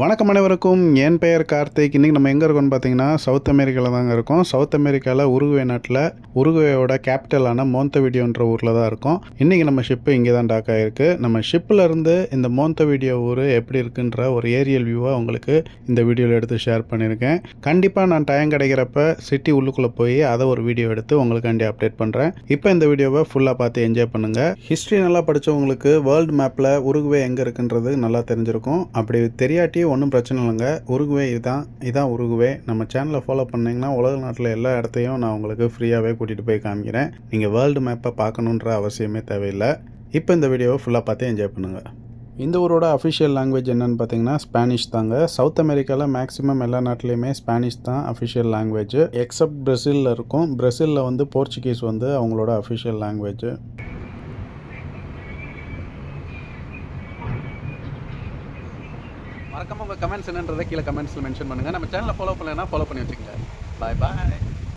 வணக்கம் அனைவருக்கும். என் பெயர் கார்த்திக். இன்றைக்கி நம்ம எங்கே இருக்கோம்னு பார்த்தீங்கன்னா சவுத் அமெரிக்காவில் தாங்க இருக்கோம். சவுத் அமெரிக்காவில் உருகுவே நாட்டில் உருகுவேயோட கேபிட்டலான மோந்தவிடியோன்ற ஊரில் தான் இருக்கோம். இன்றைக்கி நம்ம ஷிப்பு இங்கே தான் டாக் ஆகிருக்கு நம்ம ஷிப்பில் இருந்து இந்த மோந்தவிடியோ ஊர் எப்படி இருக்குன்ற ஒரு ஏரியல் வியூவாக உங்களுக்கு இந்த வீடியோவில் எடுத்து ஷேர் பண்ணியிருக்கேன். கண்டிப்பாக நான் டைம் கிடைக்கிறப்ப சிட்டி உள்ளுக்குள்ளே போய் அதை ஒரு வீடியோ எடுத்து உங்களுக்காண்டி அப்டேட் பண்ணுறேன் இப்போ இந்த வீடியோவை ஃபுல்லாக பார்த்து என்ஜாய் பண்ணுங்கள் ஹிஸ்ட்ரி நல்லா படித்தவங்களுக்கு வேர்ல்டு மேப்பில் உருகுவே எங்கே இருக்குன்றது நல்லா தெரிஞ்சிருக்கும். அப்படி தெரியாட்டி ஒன்றும் பிரச்சனை இல்லைங்க. உருகுவே இதுதான் இதான் உருகுவே. நம்ம சேனலை ஃபாலோ பண்ணிங்கன்னா உலக நாட்டில் எல்லா இடத்தையும் நான் உங்களுக்கு ஃப்ரீயாகவே கூட்டிகிட்டு போய் காமிக்கிறேன். நீங்கள் வேர்ல்டு மேப்பை பார்க்கணுன்ற அவசியமே தேவையில்லை. இப்போ இந்த வீடியோவை ஃபுல்லாக பார்த்து என்ஜாய் பண்ணுங்கள் இந்த ஊரோட அஃபிஷியல் லாங்குவேஜ் என்னன்னு பார்த்தீங்கன்னா ஸ்பானிஷ் தாங்க. சவுத் அமெரிக்காவில் மேக்ஸிமம் எல்லா நாட்டிலையுமே ஸ்பானிஷ் தான் அஃபிஷியல் லாங்குவேஜ் எக்ஸப்ட் பிரசிலில் இருக்கும். பிரசிலில் வந்து போர்ச்சுகீஸ் வந்து அவங்களோட அஃபிஷியல் லாங்குவேஜ் மறக்காம உங்கள் கமெண்ட்ஸ் என்னன்றதை கீழே கமெண்ட்ஸில் மென்ஷன் பண்ணுங்கள் நம்ம சேனலை ஃபாலோ பண்ணலைன்னா ஃபாலோ பண்ணி வச்சுக்கோங்க. பாய் பாய்